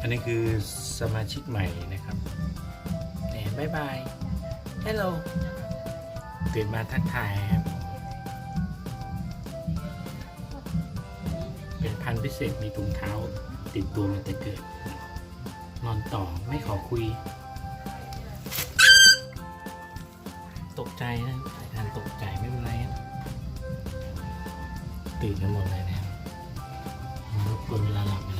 อันนี้คือสมาชิกใหม่นะครับเนี่ยบายบายฮัลโหลตื่นมาทักทายครับ เป็นพันธุ์พิเศษมีถุงเท้าติดตัวมาแต่เกิด นอนต่อไม่ขอคุย ตกใจนะสายทานตกใจไม่เป็นไรครับตื่นกันหมดเลยนะครับรบกวนเวลาหลับเวลา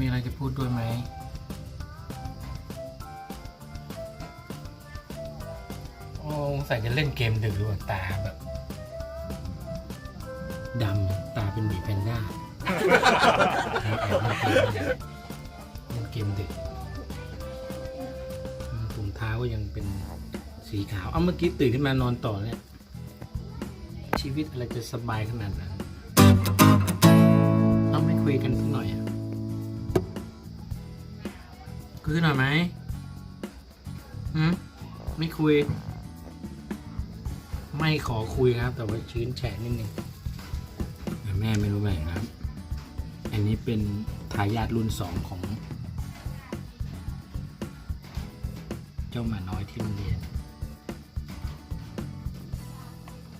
มีอะไรจะพูดด้วยไหม โอ้ใส่จะเล่นเกมดึกหรือว่าตาแบบดำตาเป็นบีแพนด้าแอบเล่นเกมเล่นเกมดึกอืมถุงเท้าก็ยังเป็นสีขาว เอาเมื่อกี้ตื่นขึ้นมานอนต่อเนี่ย ชีวิตอะไรจะสบายขนาดนั้นเราไม่คุยกัน ยอะคุยหน่อยไหมหืมไม่คุย ไม่ขอคุยครับ แต่ว่าชื้นแฉะนิดนึงแแม่ไม่รู้แบ่ครับ อันนี้เป็นทายาทรุ่นสองของ เจ้าหมาน้อยที่โรงเรียน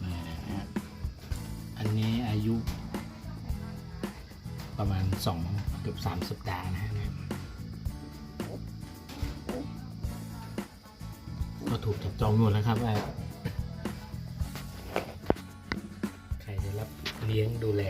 นี่นะฮะอันนี้อายุ ประมาณสองเกือบสามสัปดาห์นะฮะ ก็ถูกจับจองหมดแล้วครับไอ้ใครจะรับเลี้ยงดูแล